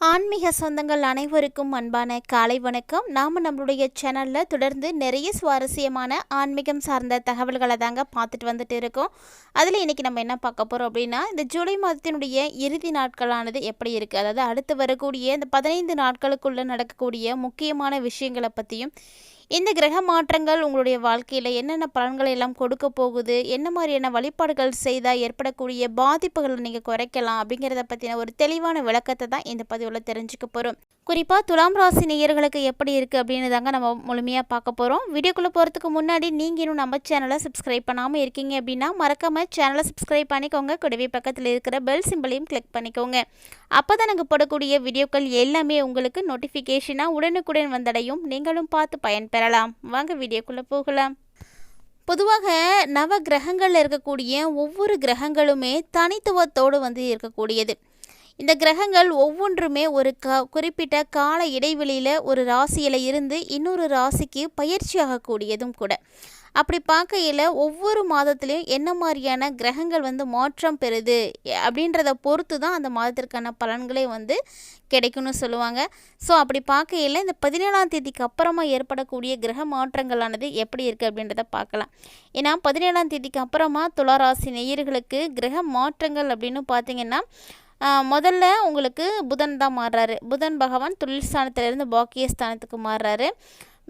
ஆன்மீக சொந்தங்கள் அனைவருக்கும் அன்பான காலை வணக்கம். நாம் நம்மளுடைய சேனலில் தொடர்ந்து நிறைய சுவாரஸ்யமான ஆன்மீகம் சார்ந்த தகவல்களை தாங்க பார்த்துட்டு வந்துட்டு இருக்கோம். அதில் இன்றைக்கி நம்ம என்ன பார்க்க போகிறோம் அப்படின்னா இந்த ஜூலை மாதத்தினுடைய இறுதி நாட்களானது எப்படி இருக்குது அதாவது அடுத்து வரக்கூடிய இந்த பதினைந்து நாட்களுக்குள்ளே நடக்கக்கூடிய முக்கியமான விஷயங்களை பற்றியும் இந்த கிரக மாற்றங்கள் உங்களுடைய வாழ்க்கையில் என்னென்ன பலன்களை எல்லாம் கொடுக்க போகுது? என்ன மாதிரியான வழிபாடுகள் செய்தால் ஏற்படக்கூடிய பாதிப்புகளை நீங்கள் குறைக்கலாம்? அப்படிங்கிறத பற்றின ஒரு தெளிவான விளக்கத்தை தான் இந்த பதிவில் தெரிஞ்சுக்க போகிறோம் குறிப்பாக துலாம் ராசி நேயர்களுக்கு எப்படி இருக்குது அப்படின்னு தாங்க நம்ம முழுமையாக பார்க்க போகிறோம் வீடியோக்குள்ளே போகிறதுக்கு முன்னாடி நீங்கள் இன்னும் நம்ம சேனலை சப்ஸ்கிரைப் பண்ணாமல் இருக்கீங்க அப்படின்னா மறக்காமல் சேனலை சப்ஸ்கிரைப் பண்ணிக்கோங்க. கூடவே பக்கத்தில் இருக்கிற பெல் சிம்பிளையும் கிளிக் பண்ணிக்கோங்க. அப்போ தான் நாங்கள் போடக்கூடிய வீடியோக்கள் எல்லாமே உங்களுக்கு நோட்டிஃபிகேஷனாக உடனுக்குடன் வந்தடையும். நீங்களும் பார்த்து பயன்பெறலாம் வாங்க வீடியோக்குள்ளே போகலாம். பொதுவாக நவ கிரகங்களில் இருக்கக்கூடிய ஒவ்வொரு கிரகங்களுமே தனித்துவத்தோடு வந்து இருக்கக்கூடியது. இந்த கிரகங்கள் ஒவ்வொன்றுமே ஒரு க குறிப்பிட்ட கால இடைவெளியில் ஒரு ராசியில் இருந்து இன்னொரு ராசிக்கு பயிற்சி ஆகக்கூடியதும் கூட. அப்படி பார்க்கையில் ஒவ்வொரு மாதத்துலேயும் என்ன மாதிரியான கிரகங்கள் வந்து மாற்றம் பெறுது அப்படின்றத பொறுத்து தான் அந்த மாதத்திற்கான பலன்களே வந்து கிடைக்கும்னு சொல்லுவாங்க. ஸோ அப்படி பார்க்கையில் இந்த பதினேழாம் தேதிக்கு அப்புறமா ஏற்படக்கூடிய கிரக மாற்றங்களானது எப்படி இருக்குது அப்படின்றத பார்க்கலாம். ஏன்னா பதினேழாம் தேதிக்கு அப்புறமா துளாராசி நேயர்களுக்கு கிரக மாற்றங்கள் அப்படின்னு பார்த்தீங்கன்னா முதல்ல உங்களுக்கு புதன் தான் மாறுறாரு. புதன் பகவான் தொழில் ஸ்தானத்திலிருந்து பாக்கிய ஸ்தானத்துக்கு மாறுறாரு.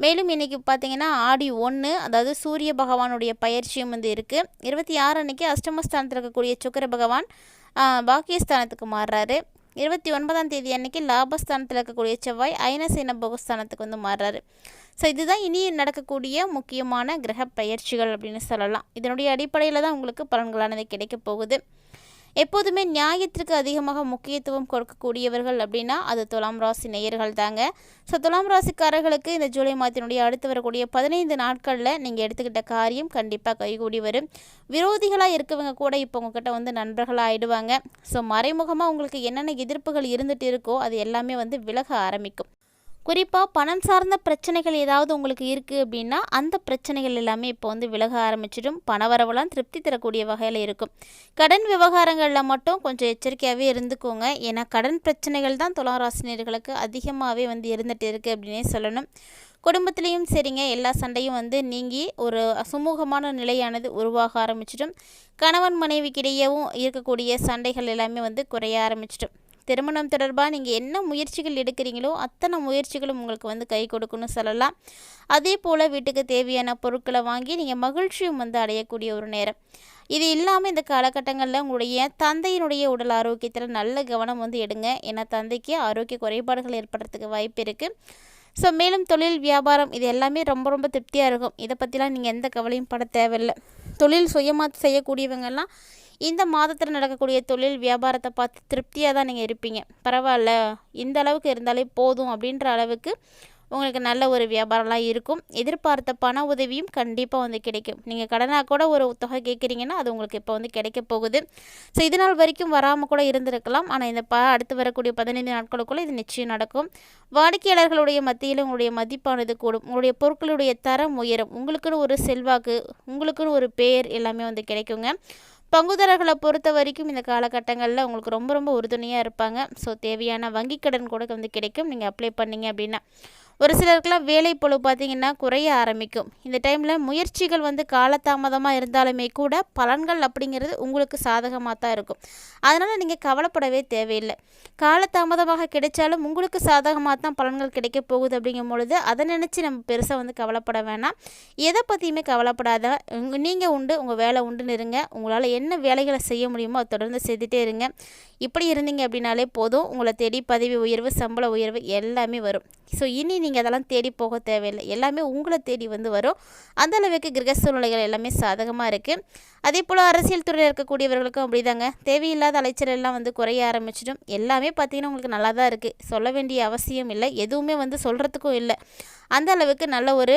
மேலும் இன்றைக்கி பார்த்தீங்கன்னா ஆடி ஒன்று அதாவது சூரிய பகவானுடைய பயிற்சியும் வந்து இருக்குது இருபத்தி ஆறு அன்றைக்கி அஷ்டமஸ்தானத்தில் இருக்கக்கூடிய சுக்கர பகவான் பாக்கியஸ்தானத்துக்கு மாறுறாரு. இருபத்தி ஒன்பதாம் தேதி அன்னைக்கு லாபஸ்தானத்தில் இருக்கக்கூடிய செவ்வாய் அயனசேன போகஸ்தானத்துக்கு வந்து மாறுறாரு. ஸோ இதுதான் இனி நடக்கக்கூடிய முக்கியமான கிரக பயிற்சிகள் அப்படின்னு சொல்லலாம். இதனுடைய அடிப்படையில் தான் உங்களுக்கு பலன்களானது கிடைக்க போகுது. எப்போதுமே நியாயத்திற்கு அதிகமாக முக்கியத்துவம் கொடுக்கக்கூடியவர்கள் அப்படின்னா அது துலாம் ராசி நேயர்கள் தாங்க. ஸோ துலாம் ராசிக்காரர்களுக்கு இந்த ஜூலை மாதத்தினுடைய அடுத்து வரக்கூடிய பதினைந்து நாட்களில் நீங்கள் எடுத்துக்கிட்ட காரியம் கண்டிப்பாக கைகூடி வரும். விரோதிகளாக இருக்கவங்க கூட இப்போ உங்ககிட்ட வந்து நண்பர்களாக ஆயிடுவாங்க ஸோ மறைமுகமாக உங்களுக்கு என்னென்ன எதிர்ப்புகள் இருந்துகிட்டு இருக்கோ அது எல்லாமே வந்து விலக ஆரம்பிக்கும். குறிப்பாக பணம் சார்ந்த பிரச்சனைகள் ஏதாவது உங்களுக்கு இருக்குது அப்படின்னா அந்த பிரச்சனைகள் எல்லாமே இப்போ வந்து விலக ஆரம்பிச்சிடும். பணவரவெல்லாம் திருப்தி தரக்கூடிய வகையில் இருக்கும். கடன் விவகாரங்களில் மட்டும் கொஞ்சம் எச்சரிக்கையாகவே இருந்துக்கோங்க. ஏன்னா கடன் பிரச்சனைகள் தான் துளாராசினியர்களுக்கு அதிகமாகவே வந்து இருந்துகிட்டு இருக்குது அப்படின்னே சொல்லணும். குடும்பத்துலேயும் சரிங்க. எல்லா சண்டையும் வந்து நீங்கி ஒரு சுமூகமான நிலையானது உருவாக ஆரம்பிச்சிடும். கணவன் மனைவிக்கிடையவும் இருக்கக்கூடிய சண்டைகள் எல்லாமே வந்து குறைய ஆரம்பிச்சிடும். திருமணம் தொடர்பாக நீங்கள் என்ன முயற்சிகள் எடுக்கிறீங்களோ அத்தனை முயற்சிகளும் உங்களுக்கு வந்து கை கொடுக்குன்னு சொல்லலாம். அதே போல் வீட்டுக்கு தேவையான பொருட்களை வாங்கி நீங்கள் மகிழ்ச்சியும் வந்து அடையக்கூடிய ஒரு நேரம். இது இல்லாமல் இந்த காலகட்டங்களில் உங்களுடைய தந்தையினுடைய உடல் ஆரோக்கியத்தில் நல்ல கவனம் வந்து எடுங்க. ஏன்னா தந்தைக்கு ஆரோக்கிய குறைபாடுகள் ஏற்படுறதுக்கு வாய்ப்பு இருக்குது ஸோ மேலும் தொழில் வியாபாரம் இது எல்லாமே ரொம்ப ரொம்ப திருப்தியாக இருக்கும். இதை பற்றிலாம் நீங்கள் எந்த கவலையும் பட தேவையில்லை. தொழில் சுயமாக செய்யக்கூடியவங்கெல்லாம் இந்த மாதத்தில் நடக்கக்கூடிய தொழில் வியாபாரத்தை பார்த்து திருப்தியாக தான் நீங்கள் இருப்பீங்க. பரவாயில்ல. இந்த அளவுக்கு இருந்தாலே போதும் அப்படின்ற அளவுக்கு உங்களுக்கு நல்ல ஒரு வியாபாரம்லாம் இருக்கும். எதிர்பார்த்த பண உதவியும் கண்டிப்பாக வந்து கிடைக்கும். நீங்கள் கடனாக கூட ஒரு தொகை கேட்குறீங்கன்னா அது உங்களுக்கு இப்போ வந்து கிடைக்க போகுது. ஸோ இது நாள் வரைக்கும் வராமல் கூட இருந்திருக்கலாம். ஆனால் இந்த ப அடுத்து வரக்கூடிய பதினைந்து நாட்களுக்குள்ளே இது நிச்சயம் நடக்கும். வாடிக்கையாளர்களுடைய மத்தியில் உங்களுடைய மதிப்பானது கூடும். உங்களுடைய பொருட்களுடைய தரம் உயரும். உங்களுக்குன்னு ஒரு செல்வாக்கு உங்களுக்குன்னு ஒரு பேர் எல்லாமே வந்து கிடைக்குங்க. பங்குதாரர்களை பொறுத்த வரைக்கும் இந்த காலகட்டங்களில் உங்களுக்கு ரொம்ப ரொம்ப உறுதுணையாக இருப்பாங்க. ஸோ தேவையான வங்கி கடன் கூட வந்து கிடைக்கும். நீங்கள் அப்ளை பண்ணிங்க அப்படின்னா. ஒரு சிலருக்கெல்லாம் வேலை பொழு பார்த்திங்கன்னா குறைய ஆரம்பிக்கும். இந்த டைமில் முயற்சிகள் வந்து காலதாமதமாக இருந்தாலுமே கூட பலன்கள் அப்படிங்கிறது உங்களுக்கு சாதகமாக தான் இருக்கும். அதனால் நீங்கள் கவலைப்படவே தேவையில்லை. காலதாமதமாக கிடைச்சாலும் உங்களுக்கு சாதகமாக தான் பலன்கள் கிடைக்க போகுது அப்படிங்கும் பொழுது அதை நினச்சி நம்ம பெருசாக வந்து கவலைப்பட வேணாம். எதை பற்றியுமே கவலைப்படாத நீங்கள் உண்டு உங்கள் வேலை உண்டுன்னு இருங்க. உங்களால் என்ன வேலைகளை செய்ய முடியுமோ அதை தொடர்ந்து செய்துட்டே இருங்க. இப்படி இருந்தீங்க அப்படின்னாலே போதும். உங்களை தேடி பதவி உயர்வு சம்பள உயர்வு எல்லாமே வரும். ஸோ இனி நீங்கள் அதெல்லாம் தேடி போக தேவையில்லை. எல்லாமே உங்களை தேடி வந்து வரும். அந்த அளவுக்கு கிரக சூழ்நிலைகள் எல்லாமே சாதகமாக இருக்குது அதே போல் அரசியல் துறையில் இருக்கக்கூடியவர்களுக்கும் அப்படிதாங்க. தேவையில்லாத அலைச்சல் எல்லாம் வந்து குறைய ஆரம்பிச்சிடும். எல்லாமே பார்த்திங்கன்னா உங்களுக்கு நல்லா தான் இருக்குது சொல்ல வேண்டிய அவசியம் இல்லை. எதுவுமே வந்து சொல்கிறதுக்கும் இல்லை. அந்த அளவுக்கு நல்ல ஒரு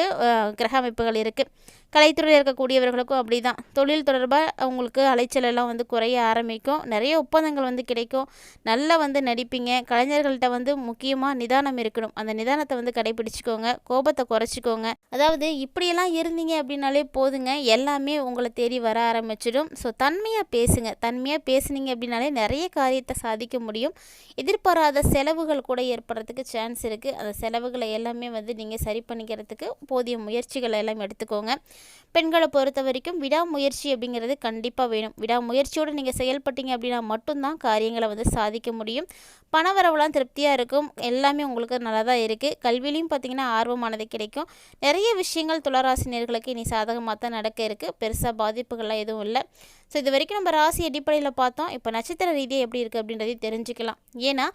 கிரக அமைப்புகள் இருக்குது கலைத்துறையில் இருக்கக்கூடியவர்களுக்கும் அப்படி தான் தொழில் தொடர்பாக அவங்களுக்கு அலைச்சல் எல்லாம் வந்து குறைய ஆரம்பிக்கும். நிறைய ஒப்பந்தங்கள் வந்து கிடைக்கும். நல்லா வந்து நடிப்பீங்க. கலைஞர்கள்ட்ட வந்து முக்கியமாக நிதானம் இருக்கணும். அந்த நிதானத்தை வந்து கடைபிடிச்சிக்கோங்க கோபத்தை குறைச்சிக்கோங்க. அதாவது இப்படியெல்லாம் இருந்தீங்க அப்படின்னாலே போதுங்க. எல்லாமே உங்களை தேடி வர ஆரம்பிச்சிடும். ஸோ தன்மையாக பேசுங்க. தன்மையாக பேசுனீங்க அப்படின்னாலே நிறைய காரியத்தை சாதிக்க முடியும். எதிர்பாராத செலவுகள் கூட ஏற்படுறதுக்கு சான்ஸ் இருக்குது அந்த செலவுகளை எல்லாமே வந்து நீங்கள் சரி பண்ணிக்கிறதுக்கு போதிய முயற்சிகளை எல்லாம் எடுத்துக்கோங்க. பெண்களை பொறுத்த வரைக்கும் விடாமுயற்சி அப்படிங்கிறது கண்டிப்பாக வேணும். விடாமுயற்சியோடு நீங்கள் செயல்பட்டீங்க அப்படின்னா மட்டும்தான் காரியங்களை வந்து சாதிக்க முடியும். பணவரவுலாம் திருப்தியாக இருக்கும். எல்லாமே உங்களுக்கு நல்லா தான் இருக்குது கல்வியிலையும் பார்த்திங்கன்னா ஆர்வமானது கிடைக்கும். நிறைய விஷயங்கள் துளராசினியர்களுக்கு இனி சாதகமாக தான் நடக்க இருக்குது பெருசாக பாதிப்புகள்லாம் எதுவும் இல்லை. ஸோ இது வரைக்கும் நம்ம ராசி அடிப்படையில் பார்த்தோம். இப்போ நட்சத்திர ரீதியாக எப்படி இருக்குது அப்படின்றதையும் தெரிஞ்சுக்கலாம். ஏன்னா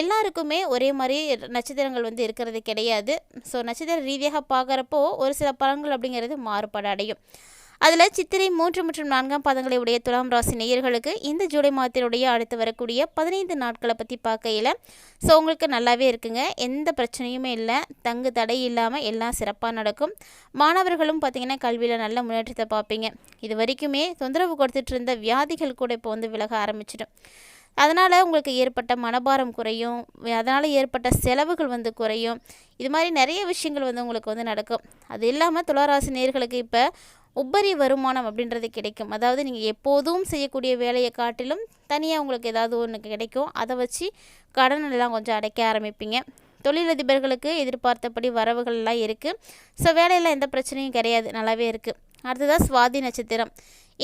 எல்லாருக்குமே ஒரே மாதிரி நட்சத்திரங்கள் வந்து இருக்கிறது கிடையாது. ஸோ நட்சத்திர ரீதியாக பார்க்குறப்போ ஒரு சில பலன்கள் அப்படிங்கிறது மாறுபாடு அடையும். அதில் சித்திரை மூன்று மற்றும் நான்காம் பாதங்களை உடைய துலாம் ராசி நேயர்களுக்கு இந்த ஜூலை மாதத்தினுடைய அடுத்து வரக்கூடிய பதினைந்து நாட்களை பற்றி பார்க்கையில். ஸோ உங்களுக்கு நல்லாவே இருக்குங்க. எந்த பிரச்சனையுமே இல்லை. தங்கு தடை இல்லாமல் எல்லாம் சிறப்பாக நடக்கும். மாணவர்களும் பார்த்திங்கன்னா கல்வியில் நல்ல முன்னேற்றத்தை பார்ப்பீங்க. இது வரைக்குமே தொந்தரவு கொடுத்துட்டு இருந்த வியாதிகள் கூட இப்போ வந்து விலக ஆரம்பிச்சிடும் அதனால் உங்களுக்கு ஏற்பட்ட மனபாரம் குறையும். அதனால் ஏற்பட்ட செலவுகள் வந்து குறையும். இது மாதிரி நிறைய விஷயங்கள் வந்து உங்களுக்கு வந்து நடக்கும். அது இல்லாமல் துளாராசி நேர்களுக்கு இப்போ உபரி வருமானம் அப்படின்றது கிடைக்கும். அதாவது நீங்கள் எப்போதும் செய்யக்கூடிய வேலையை காட்டிலும் தனியாக உங்களுக்கு ஏதாவது ஒன்று கிடைக்கும். அதை வச்சு கடன் எல்லாம் கொஞ்சம் அடைக்க ஆரம்பிப்பீங்க. தொழிலதிபர்களுக்கு எதிர்பார்த்தபடி வரவுகள்லாம் இருக்குது ஸோ வேலையில் எந்த பிரச்சனையும் கிடையாது. நல்லாவே இருக்குது அடுத்ததாக சுவாதி நட்சத்திரம்.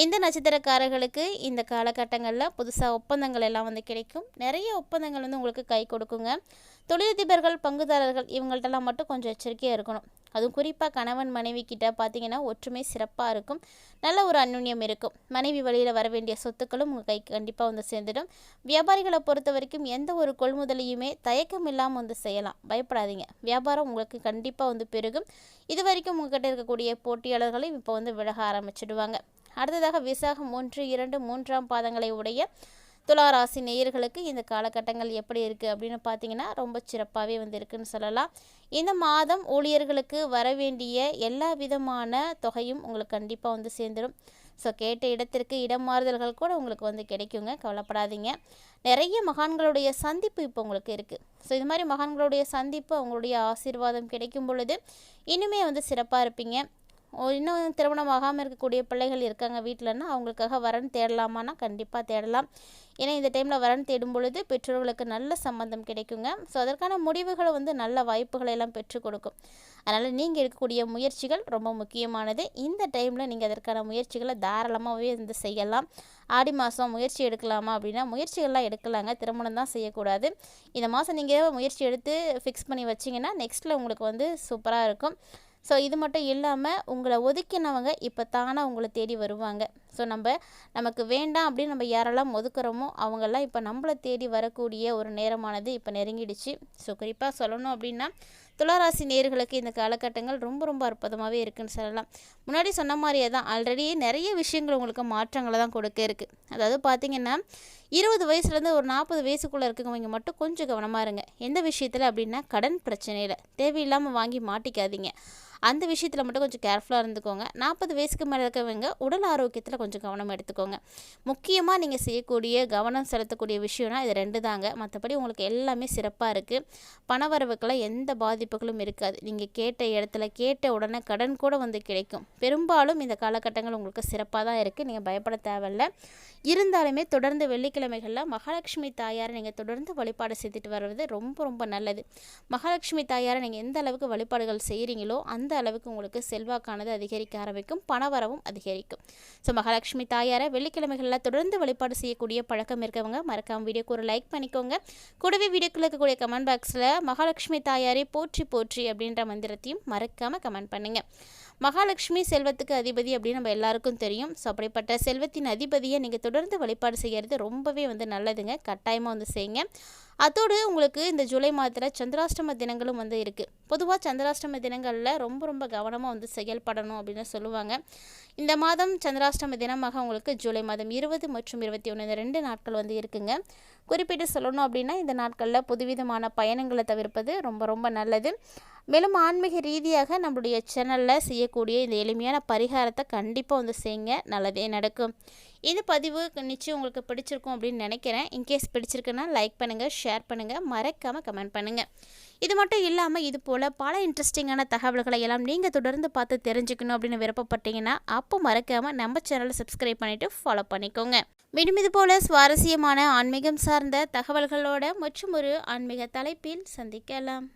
இந்த நட்சத்திரக்காரர்களுக்கு இந்த காலகட்டங்களில் புதுசாக ஒப்பந்தங்கள் எல்லாம் வந்து கிடைக்கும். நிறைய ஒப்பந்தங்கள் வந்து உங்களுக்கு கை கொடுக்குங்க. தொழிலதிபர்கள் பங்குதாரர்கள் இவங்கள்ட்டெல்லாம் மட்டும் கொஞ்சம் எச்சரிக்கையாக இருக்கணும். அதுவும் குறிப்பாக கணவன் மனைவி கிட்ட பார்த்தீங்கன்னா ஒற்றுமை சிறப்பாக இருக்கும். நல்ல ஒரு அந்யுன்யம் இருக்கும். மனைவி வழியில் வர வேண்டிய சொத்துக்களும் உங்கள் கைக்கு கண்டிப்பாக வந்து சேர்ந்துடும். வியாபாரிகளை பொறுத்த வரைக்கும் எந்த ஒரு கொள்முதலையுமே தயக்கம் இல்லாமல் வந்து செய்யலாம். பயப்படாதீங்க. வியாபாரம் உங்களுக்கு கண்டிப்பாக வந்து பெருகும். இது வரைக்கும் உங்கள்கிட்ட இருக்கக்கூடிய போட்டியாளர்களையும் இப்போ வந்து விலக ஆரம்பிச்சிடுவாங்க. அடுத்ததாக விசாகம் ஒன்று இரண்டு மூன்றாம் பாதங்களை உடைய துளாராசி நேயர்களுக்கு இந்த காலகட்டங்கள் எப்படி இருக்குது அப்படின்னு பார்த்தீங்கன்னா ரொம்ப சிறப்பாகவே வந்து இருக்குன்னு சொல்லலாம். இந்த மாதம் ஊழியர்களுக்கு வர வேண்டிய எல்லா விதமான தொகையும் உங்களுக்கு கண்டிப்பாக வந்து சேர்ந்துடும் ஸோ கேட்ட இடத்திற்கு இடம் மாறுதல்கள் கூட உங்களுக்கு வந்து கிடைக்குங்க. கவலைப்படாதீங்க. நிறைய மகான்களுடைய சந்திப்பு இப்போ உங்களுக்கு இருக்குது ஸோ இது மாதிரி மகான்களுடைய சந்திப்பு அவங்களுடைய ஆசீர்வாதம் கிடைக்கும் பொழுது இன்னுமே வந்து சிறப்பாக இருப்பீங்க. இன்னும் திருமணம் ஆகாமல் இருக்கக்கூடிய பிள்ளைகள் இருக்காங்க வீட்டிலன்னா அவங்களுக்காக வரன் தேடலாமான்னா கண்டிப்பாக தேடலாம். ஏன்னா இந்த டைமில் வரன் தேடும் பொழுது பெற்றோர்களுக்கு நல்ல சம்பந்தம் கிடைக்குங்க. ஸோ அதற்கான முடிவுகளை வந்து நல்ல வாய்ப்புகளை எல்லாம் பெற்றுக் கொடுக்கும். அதனால் நீங்கள் எடுக்கக்கூடிய முயற்சிகள் ரொம்ப முக்கியமானது. இந்த டைமில் நீங்கள் அதற்கான முயற்சிகளை தாராளமாகவே வந்து செய்யலாம். ஆடி மாதம் முயற்சி எடுக்கலாமா அப்படின்னா முயற்சிகள்லாம் எடுக்கலாங்க. திருமணம் தான் செய்யக்கூடாது. இந்த மாதம் நீங்கள் முயற்சி எடுத்து ஃபிக்ஸ் பண்ணி வச்சிங்கன்னா நெக்ஸ்ட்டில் உங்களுக்கு வந்து சூப்பராக இருக்கும். ஸோ இது மட்டும் இல்லாமல் உங்களை ஒதுக்கினவங்க இப்போ தானாக உங்களை தேடி வருவாங்க. ஸோ நம்ம நமக்கு வேண்டாம் அப்படின்னு நம்ம யாரெல்லாம் ஒதுக்குறோமோ அவங்கெல்லாம் இப்போ நம்மளை தேடி வரக்கூடிய ஒரு நேரமானது இப்போ நெருங்கிடுச்சு. ஸோ குறிப்பாக சொல்லணும் அப்படின்னா துளாராசி நேர்களுக்கு இந்த காலகட்டங்கள் ரொம்ப ரொம்ப அற்புதமாகவே இருக்குன்னு சொல்லலாம். முன்னாடி சொன்ன மாதிரியே தான். ஆல்ரெடி நிறைய விஷயங்கள் உங்களுக்கு மாற்றங்களை தான் கொடுக்க இருக்குது அதாவது பார்த்திங்கன்னா இருபது வயசுலேருந்து ஒரு நாற்பது வயசுக்குள்ளே இருக்கவங்க மட்டும் கொஞ்சம் கவனமாக இருங்க. எந்த விஷயத்தில் அப்படின்னா கடன் பிரச்சனையில் தேவையில்லாமல் வாங்கி மாட்டிக்காதீங்க. அந்த விஷயத்தில் மட்டும் கொஞ்சம் கேர்ஃபுல்லாக இருந்துக்கோங்க. நாற்பது வயசுக்கு மேலே இருக்கவங்க உடல் ஆரோக்கியத்தில் கொஞ்சம் கவனம் எடுத்துக்கோங்க. முக்கியமாக நீங்கள் செய்யக்கூடிய கவனம் செலுத்தக்கூடிய விஷயம்னா இது ரெண்டு தாங்க. மற்றபடி உங்களுக்கு எல்லாமே சிறப்பாக இருக்குது பணவரவுக்கெல்லாம் எந்த பாதிப்புகளும் இருக்காது. நீங்கள் கேட்ட இடத்துல கேட்ட உடனே கடன் கூட வந்து கிடைக்கும். பெரும்பாலும் இந்த காலகட்டங்கள் உங்களுக்கு சிறப்பாக தான் இருக்குது நீங்கள் பயப்பட தேவையில்ல. இருந்தாலுமே தொடர்ந்து வெள்ளிக்கிழமைகளில் மகாலட்சுமி தாயாரை நீங்கள் தொடர்ந்து வழிபாடு செய்துட்டு வர்றது ரொம்ப ரொம்ப நல்லது. மகாலட்சுமி தாயாரை நீங்கள் எந்த அளவுக்கு வழிபாடுகள் செய்கிறீங்களோ அந்த அளவுக்கு உங்களுக்கு செல்வாக்கானது அதிகரிக்க ஆரம்பிக்கும். பணவரவும் அதிகரிக்கும். ஸோ மகாலட்சுமி தாயாரை வெள்ளிக்கிழமைகளில் தொடர்ந்து வழிபாடு செய்யக்கூடிய பழக்கம் இருக்கவங்க மறக்காம வீடியோக்கு ஒரு லைக் பண்ணிக்கோங்க. கூடவே வீடியோக்குள்ள இருக்கக்கூடிய கமெண்ட் பாக்ஸில் மகாலட்சுமி தாயாரை போற்றி போற்றி அப்படின்ற மந்திரத்தையும் மறக்காமல் கமெண்ட் பண்ணுங்கள் மகாலட்சுமி செல்வத்துக்கு அதிபதி அப்படின்னு நம்ம எல்லாருக்கும் தெரியும். ஸோ அப்படிப்பட்ட செல்வத்தின் அதிபதியை நீங்கள் தொடர்ந்து வழிபாடு செய்கிறது ரொம்பவே வந்து நல்லதுங்க. கட்டாயமாக வந்து செய்யுங்க. அதோடு உங்களுக்கு இந்த ஜூலை மாதத்தில் சந்திராஷ்டம தினங்களும் வந்து இருக்குது பொதுவாக சந்திராஷ்டம தினங்களில் ரொம்ப ரொம்ப கவனமாக வந்து செயல்படணும் அப்படின்னு சொல்லுவாங்க. இந்த மாதம் சந்திராஷ்டம தினமாக உங்களுக்கு ஜூலை மாதம் இருபது மற்றும் இருபத்தி ஒன்று இந்த ரெண்டு நாட்கள் வந்து இருக்குங்க. குறிப்பிட்டு சொல்லணும் அப்படின்னா இந்த நாட்களில் புதுவிதமான பயணங்களை தவிர்ப்பது ரொம்ப ரொம்ப நல்லது. மேலும் ஆன்மீக ரீதியாக நம்மளுடைய சேனலில் செய்ய செய்யக்கூடிய இந்த எளிமையான பரிகாரத்தை கண்டிப்பாக வந்து செய்யுங்க நல்லதே நடக்கும். இந்த பதிவு நிச்சயம் உங்களுக்கு பிடிச்சிருக்கும் அப்படின்னு நினைக்கிறேன். இன்கேஸ் பிடிச்சிருக்குன்னா லைக் பண்ணுங்கள் ஷேர் பண்ணுங்கள் மறக்காமல் கமெண்ட் பண்ணுங்கள் இது மட்டும் இல்லாமல் இது போல் பல இன்ட்ரெஸ்டிங்கான தகவல்களை எல்லாம் நீங்கள் தொடர்ந்து பார்த்து தெரிஞ்சுக்கணும் அப்படின்னு விருப்பப்பட்டீங்கன்னா அப்போ மறக்காமல் நம்ம சேனலை சப்ஸ்கிரைப் பண்ணிவிட்டு ஃபாலோ பண்ணிக்கோங்க. மீண்டும் இது போல் சுவாரஸ்யமான ஆன்மீகம் சார்ந்த தகவல்களோட மற்றும் ஒரு ஆன்மீக தலைப்பில் சந்திக்கலாம்.